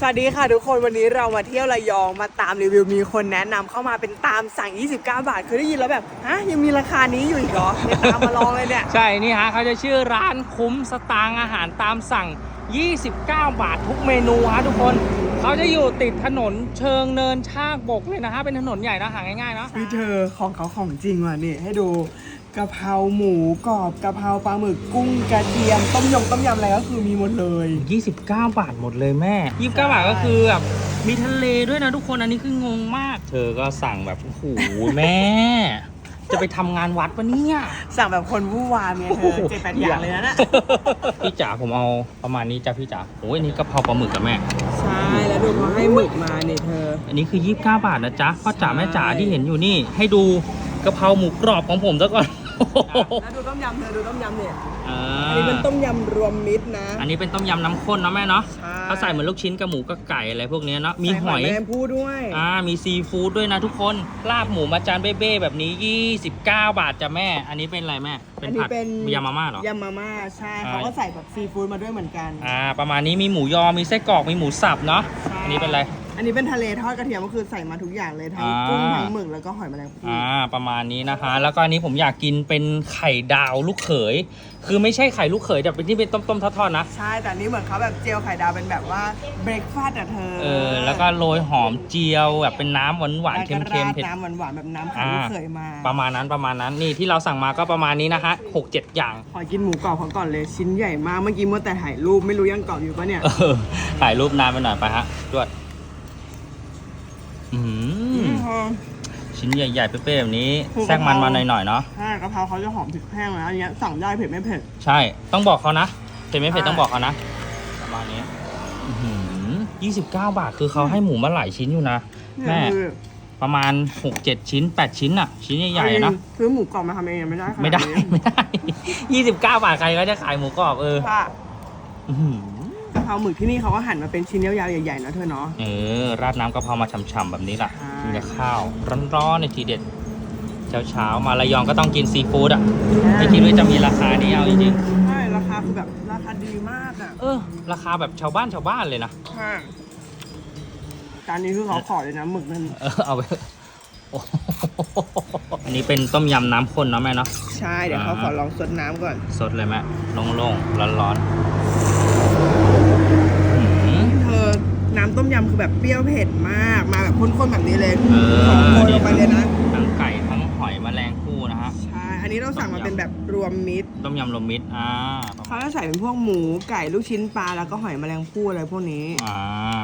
สวัสดีค่ะทุกคนวันนี้เรามาเที่ยวระยองมาตามรีวิวมีคนแนะนำเข้ามาเป็นตามสั่ง 29 บาทเคยได้ยินแล้วแบบฮะยังมีราคานี้อยู่อีกเหรอเนี่ยตามมาลองเลยเนี่ยใช่นี่ฮะเขาจะชื่อร้านคุ้มสตางค์อาหารตามสั่ง 29 บาททุกเมนูฮะทุกคนเขาจะอยู่ติดถนนเชิงเนินชากบกเลยนะฮะเป็นถนนใหญ่นะหาง่ายๆนะพี่เธอของเขาของจริงว่ะนี่ให้ดู กะเพราหมูกรอบกะเพราปลาหมึกกุ้งกระเทียมต้มยำต้มยำอะไรก็คือมีหมดเลย 29 บาทหมดเลยแม่ 29 บาทก็คือแบบมีทะเลด้วยนะทุกคนอันนี้คืองงมาก เธอก็สั่งแบบโอ้โหแม่ จะไปทำงานวัดปะเนี่ย สั่งแบบคนวู่วามเนี่ยเธอเจ็ดแปดอย่างเลยนะน่ะพี่จ๋าผมเอาประมาณนี้จ้ะพี่จ๋าโอ้ยอันนี้กะเพราปลาหมึกกับแม่ ใช่แล้วดูเขาให้หมึกมาเนี่ยเธอ อันนี้คือ 29 บาทนะจ๊ะพ่อจ๋าแม่จ๋าที่เห็นอยู่นี่ ให้ดูกะเพราหมูกรอบของผมซะก่อน แล้วดูต้มยำเธอดูต้มยำเนี่ยอ่าอันนี้เป็นต้มยำรวมมิตรนะอันนี้เป็นต้มยำน้ำข้นเนาะแม่เนาะใช่เขาใส่เหมือนลูกชิ้นกับหมูกับไก่อะไรพวกเนี้ยเนาะมีหอยใส่แมลงภู่ด้วย อ่ามีซีฟู้ดด้วยนะทุกคน ลาบหมูมาจานเบ้ๆแบบนี้ 29 บาทจ้ะแม่ อันนี้เป็นอะไรแม่ เป็นอันนี้ผัดเป็นยำมาม่าเหรอ ยำมาม่าใช่ใช่เขาก็ใส่แบบซีฟู้ดมาด้วยเหมือนกัน อ่า ประมาณนี้มีหมูยอ มีไส้กรอก มีหมูสับเนาะ ใช่ อันนี้เป็นอะไร อันนี้เป็นทะเลทอดกระเทียมก็คือใส่มาทุกอย่างเลยทั้งอ่ากุ้งทั้งหมึกแล้วก็หอยแมลงภู่อ่าประมาณนี้นะคะ แล้วก็อันนี้ผมอยากกินเป็นไข่ดาวลูกเขย คือไม่ใช่ไข่ลูกเขยแต่เป็นที่เป็นต้มๆทอดๆนะ ใช่แต่อันนี้เหมือนเขาแบบเจียวไข่ดาวเป็นแบบว่าเบรกฟาสต์อะเธอเออแล้วก็โรยหอมเจียวแบบเป็นน้ำหวานหวานๆเค็มๆแล้วก็ราดเผ็ดน้ำหวานๆแบบน้ำไข่ลูกเขยมาประมาณนั้นประมาณนั้นนี่ที่เราสั่งมาก็ประมาณนี้นะคะหกเจ็ดอย่าง ขอกินหมูกรอบเขาก่อนเลยชิ้นใหญ่มากเมื่อกี้มัวแต่ถ่ายรูปไม่รู้ยังกรอบอยู่ปะเนี่ย เออถ่ายรูปนานไปหน่อยไปฮะจวด อืมพอ ชิ้นใหญ่ๆเป๊ะๆแบบนี้ถูก แทรกมันกะเพมาราหน่อยๆเนาะใช่กะเพราเขาจะหอมพริกแห้งนะอันเนี้ยสั่งได้เผ็ดไม่เผ็ด ใช่ต้องบอกเขานะเผ็ดไม่เผ็ดใช่ ต้องบอกเขานะประมาณนี้ยี่สิบเก้าบาทคือเขาให้หมูมาหลายชิ้นอยู่นะแม่เนี่ยคือประมาณหกเจ็ดชิ้นแปดชิ้นอะชิ้นใหญ่ๆอะนะ ซื้อหมูกรอบมาทำเองยังไม่ได้ขนาไม่ได้นี้ไม่ได้ ยี่สิบเก้าบาทใครก็จะขายหมูกรอบเออค่ะอื้อหือกะ เพราหมึกที่นี่เขาก็หั่นมาเป็นชิ้นยาวๆใหญ่ๆนะเธอเนาะ เออ ราดน้ำกะเพรามาฉ่ำๆแบบนี้ล่ะใช่ กินกับข้าวร้อนๆในทีเด็ด เช้าๆ มาระยองก็ต้องกินซีฟู้ดอะ ไม่คิดว่าจะมีราคานี้เอาจริงใช่ราคาคือแบบราคาดีมากอะๆเออ ราคาแบบชาวบ้านชาวบ้านเลยนะใช่จานนี้คือเขาขอเลยนะหมึกมันเออ เอาไปเถอะโอ้โหอันนี้เป็นต้มยำน้ำข้นเนาะแม่เนาะ ใช่เดี๋ยวเขาขอลองสดน้ำก่อน สดเลยแม่โล่งๆ ร้อนๆอื้อหือ เธอน้ำ ต้มยำคือแบบเปรี้ยวเผ็ดมาก มาแบบข้นๆแบบนี้เลยเออ ขอโรยลงไปเลยนะ ทั้งไก่ทั้งหอยแมลงภู่นะฮะ ใช่ อันนี้เราสั่งมาเป็นแบบรวมมิตรต้มยำรวมมิตรอ่าเขาจะใส่เป็นพวกหมูไก่ลูกชิ้นปลาแล้วก็หอยแมลงภู่อะไรพวกนี้ อ่า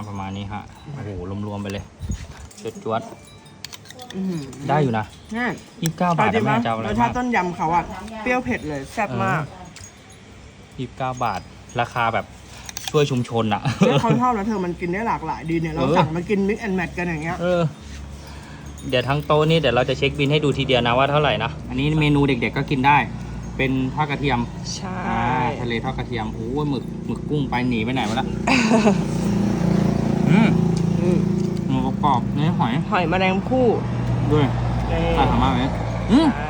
ประมาณนี้ฮะ โอ้โห รวมๆไปเลยจวดจวดอื้อหือๆได้อยู่นะง่ายยี่สิบเก้าบาทจรินะงแม่ปะจะเอาอะไรรสมาชาติต้นยำเขาอะเปรี้ยวเผ็ดเลยแซ่บมาก ยี่สิบเก้าบาท ราคาแบบ ช่วยชุมชนอะ แล้วเขาชอบนะเธอมันกินได้หลากหลายดีเนี่ยเราเออสั่งมากินมิกแอนแมทกันอย่างเงี้ยเออ เดี๋ยวทั้งโต๊ะนี่เดี๋ยวเราจะเช็คบินให้ดูทีเดียวนะว่าเท่าไหร่นะ อันนี้เมนูเด็กๆก็กินได้ เป็นทอดกระเทียม ใช่อ่าทะเลทอดกระเทียม โอ้ยหมึกหมึกกุ้งไปหนีไปไหนมาละอืมอืมหมูกรอบเนื้อหอยหอยแมลงภู่ด้วยนี่ใส่หอมมากเลยอืมใช่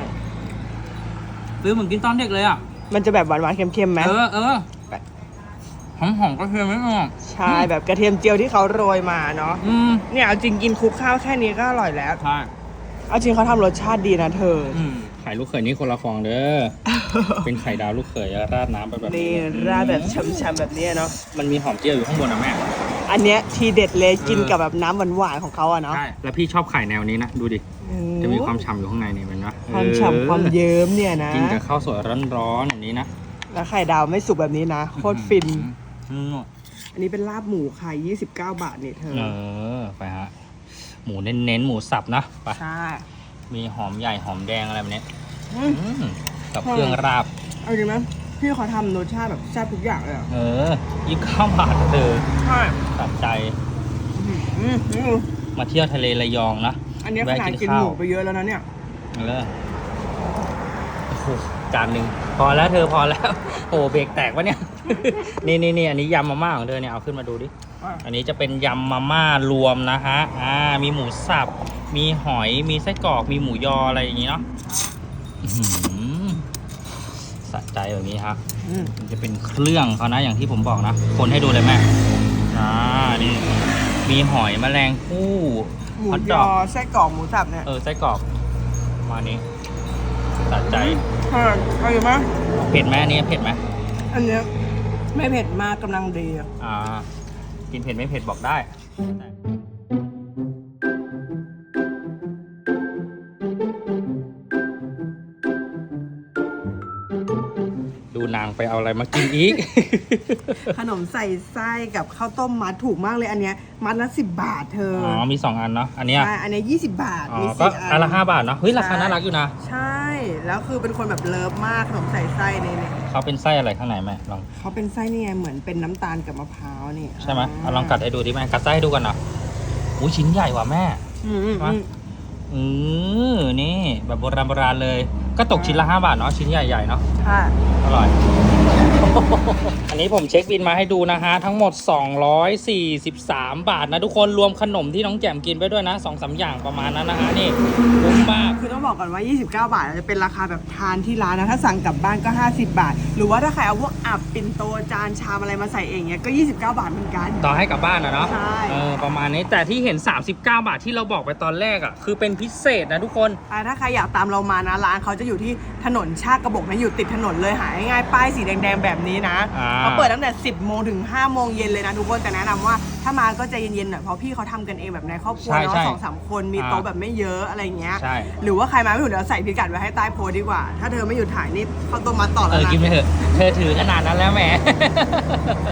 ซื้อเหมือนกินตอนเด็กเลยอะ มันจะแบบหวานๆเค็มๆไหมเออเออ หอมหอมๆกระเทียมไม่ออกใช่แบบกระเทียมเจียวที่เขาโรยมาเนาะอืมเนี่ยเอาจริงกินคลุกข้าวแค่นี้ก็อร่อยแล้วใช่เอาจริงเขาทำรสชาติดีนะเธอออืมไข่ลูกเขยนี่คนละฟองเด้อ เป็นไข่ดาวลูกเขยราดน้ำไปแบบนี่ราดแบบช่ำๆแบบนี้เนาะ มันมีหอมเจียวอยู่ข้างบนนะแม่ อันเนี้ยทีเด็ดเลยกินเออกับแบบน้ำหวานๆของเขาอะเนาะ ใช่ แล้วพี่ชอบไข่แนวนี้นะ ดูดิอืจะมีความฉ่ำอยู่ข้างในนี่เป็นปะความฉ่ำความเยิ้มเนี่ยนะ กินกับข้าวสวยร้อนๆแบบนี้นะ แล้วไข่ดาวไม่สุกแบบนี้นะโคตรฟิน อืมอันนี้เป็นลาบหมูไข่29 บาทนี่เธอ เออ ไปฮะ หมูเน้นๆ หมูสับนะไปใช่ มีหอมใหญ่หอมแดงอะไรแบบนี้อืม อืมกับเครื่องราบ เอาจริงไหมพี่เขาทำรสชาติแบบแซ่บทุกอย่างเลยอะเออยี่สิบเก้าบาทเธอใช่ตัดใจ อืมอืมอืมมาเที่ยวทะเลระยองนะ อันเนี้ยขแวะนาดกินกินข้าวหมูไปเยอะแล้วนะเนี่ย เออ โอ้โหจานหนึ่งพอแล้วเธอพอแล้วโอ้เบรกแตกวะเนี่ย นี่นี่นี่อันนี้ยำมาม่าของเธอเนี่ยเอาขึ้นมาดูดิ อันนี้จะเป็นยำมาม่ารวมนะฮะอ่ามีหมูสับ มีหอยมีไส้กรอกมีหมูยออะไรอย่างงี้เนาะอื้อหือสะใจแบบนี้ฮะอืมมันจะเป็นเครื่องเขานะอย่างที่ผมบอกนะคนให้ดูเลยแม่อ่านี่มีหอยแมลงภู่หมูฮอตยดออกไส้กรอกหมูสับเนี่ยเออไส้กรอกมานี้ สะใจเออเอาอยู่ไหมเผ็ดไหมอันนี้เผ็ดไหมอันเนี้ยไม่เผ็ดมากกำลังดีอะอ่ากินเผ็ดไม่เผ็ดบอกได้ดูนางไปเอาอะไรมากินอีก ขนมใส่ไส้กับข้าวต้มมัดถูกมากเลยอันเนี้ยมัดละสิบบาทเธออ๋อมีสองอันเนาะอันเนี้ยใช่อันเนี้ยี่สิบบาทอ๋อมีก็สี่อันละห้าบาทเนาะเฮ้ยราคาน่ารักอยู่นะใช่ แล้วคือเป็นคนแบบเลิฟมากขนมใส่ไส้เนี่ยเนี่ยเขาเป็นไส้อะไรข้างในไหมลองเขาเป็นไส้นี่ไงเหมือนเป็นน้ำตาลกับมะพร้าวนี่ใช่ไหมเอาลองกัดให้ดูดิแม่กัดไส้ให้ดูกันเนาะอุ้ยชิ้นใหญ่ว่ะแม่ อืมอืมมาอืม อือนี่แบบโบราณโบราณเลย ก็ตกชิ้นละห้าบาทเนาะชิ้นใหญ่ๆเนาะใช่อร่อย อันนี้ผมเช็คบินมาให้ดูนะฮะ ทั้งหมด 243 บาทนะทุกคนรวมขนมที่น้องแจ่มกินไปด้วยนะ2อสาอย่างประมาณนั้นนะฮะนี่คุ้มมาก คือต้องบอกก่อนว่า 29 บาทจะเป็นราคาแบบทานที่ร้านนะ ถ้าสั่งกลับบ้านก็ 50 บาท หรือว่าถ้าใครเอาพวกอับปิ่นโตจานชามอะไรมาใส่เองเนี้ยก็ 29 บาทเหมือนกัน ต่อให้กลับบ้านนะเนาะใช่เออประมาณนี้แต่ที่เห็น 39 บาทที่เราบอกไปตอนแรกอะคือเป็นพิเศษนะทุกคนอ่าถ้าใครอยากตามเรามานะร้านเขาจะอยู่ที่ถนนชากกระบอกนะอยู่ติดถนนเลยหาง่ายๆป้ายสีแดงๆแบบนี้นะอ่า เขาเปิดตั้งแต่ 10โมงถึง5โมงเย็นเลยนะทุกคนแต่แนะนำว่าถ้ามาก็ใจเย็นๆหน่อยเพราะพี่เขาทำกันเองแบบในครอบครัวใช่เนาะใช่สองสามคนมีอ่าโต๊ะแบบไม่เยอะอะไรอย่างเงี้ย ใช่ หรือว่าใครมาไม่ถูกเดี๋ยวใส่พิกัดไว้ให้ใต้โพสต์ดีกว่า ถ้าเธอไม่หยุดถ่ายนี่เข้าต้มมัดต่อเอแล้วอนะ กินไปเถอะ เธอถือขนาดนั้นแล้วแหม